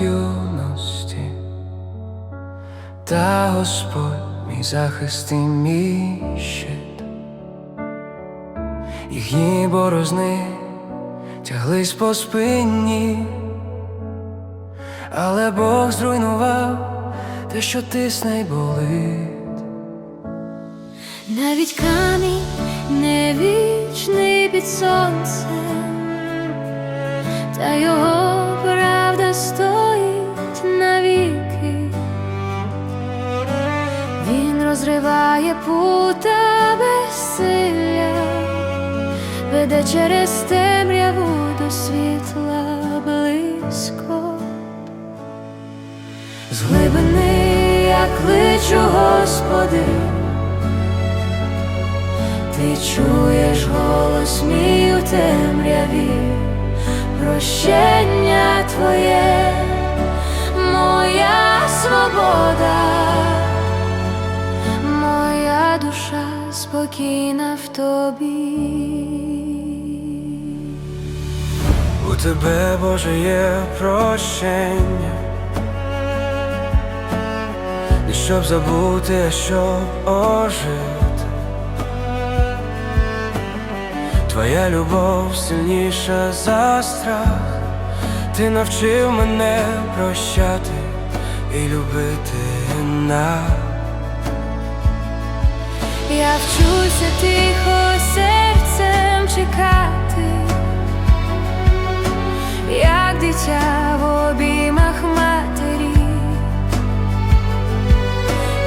юності, та Господь мій захист і мій щит, їхні борозни тяглись по спині, але Бог зруйнував те, що тисне й болить. Навіть камінь не вічний під сонцем, та його правда стоїть навіки. Він розриває пута безсилля, веде через темряву до світла близько. З глибини я кличу, Господи. Ти чуєш голос мій у темряві, прощення твоє, моя свобода, моя душа спокійна в тобі. У тебе, Боже, є прощення, не щоб забути, а щоб ожити. Твоя любов сильніша за страх, ти навчив мене прощати і любити нас. Я вчуся тихо серцем чекати, як дитя в обіймах матері.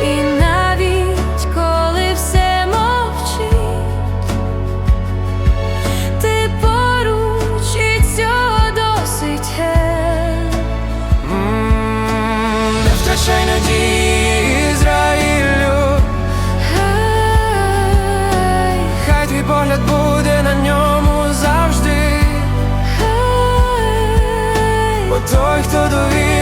І Втрачай надії, Ізраїлю, Хай, твій погляд буде на ньому завжди. Бо той, хто довів